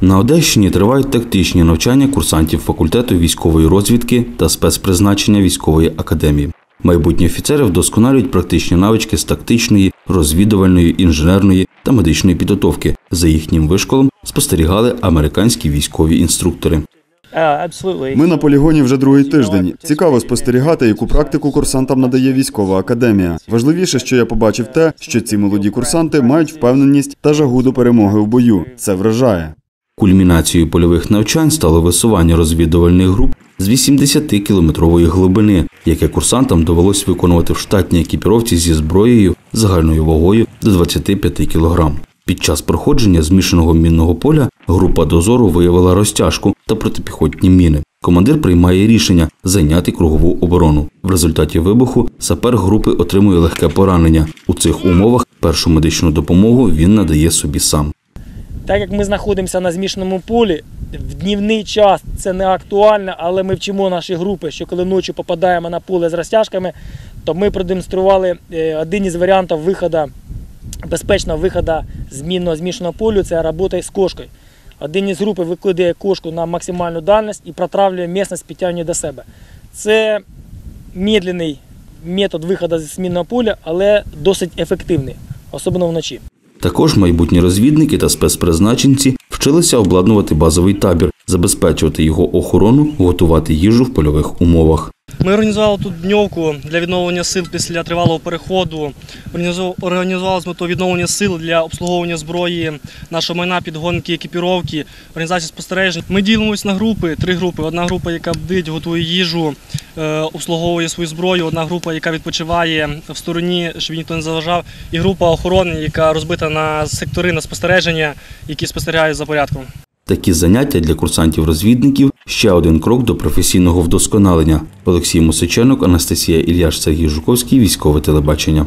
На Одещині тривають тактичні навчання курсантів факультету військової розвідки та спецпризначення військової академії. Майбутні офіцери вдосконалюють практичні навички з тактичної, розвідувальної, інженерної та медичної підготовки. За їхнім вишколом спостерігали американські військові інструктори. Ми на полігоні вже другий тиждень. Цікаво спостерігати, яку практику курсантам надає військова академія. Важливіше, що я побачив те, що ці молоді курсанти мають впевненість та жагу до перемоги в бою. Це вражає. Кульмінацією польових навчань стало висування розвідувальних груп з 80-кілометрової глибини, яке курсантам довелось виконувати в штатній екіпіровці зі зброєю загальною вагою до 25 кілограм. Під час проходження змішаного мінного поля група дозору виявила розтяжку та протипіхотні міни. Командир приймає рішення зайняти кругову оборону. В результаті вибуху сапер групи отримує легке поранення. У цих умовах першу медичну допомогу він надає собі сам. Так як ми знаходимося на змішаному полі, в днівний час це не актуально, але ми вчимо наші групи, що коли ночі попадаємо на поле з розтяжками, то ми продемонстрували е, один із варіантів виходу, безпечного виходу з змішаного полю це робота з кошкою. Один із групи викидає кошку на максимальну дальність і протравлює місцевість підтягнення до себе. Це медленний метод виходу з мінного поля, але досить ефективний, особливо вночі. Також майбутні розвідники та спецпризначенці вчилися обладнувати базовий табір, забезпечувати його охорону, готувати їжу в польових умовах. Ми організували тут дньовку для відновлення сил після тривалого переходу. Організу- Організували з метою відновлення сил для обслуговування зброї, нашого майна, підгонки, екіпіровки, організації спостережень. Ми ділимося на групи, три групи. Одна група, яка бдить, готує їжу, обслуговує свою зброю. Одна група, яка відпочиває в стороні, щоб ніхто не заважав. І група охорони, яка розбита на сектори на спостереження, які спостерігають за порядком. Такі заняття для курсантів-розвідників ще один крок до професійного вдосконалення. Олексій Мусиченок, Анастасія Ільяш, Сергій Жуковський, військове телебачення.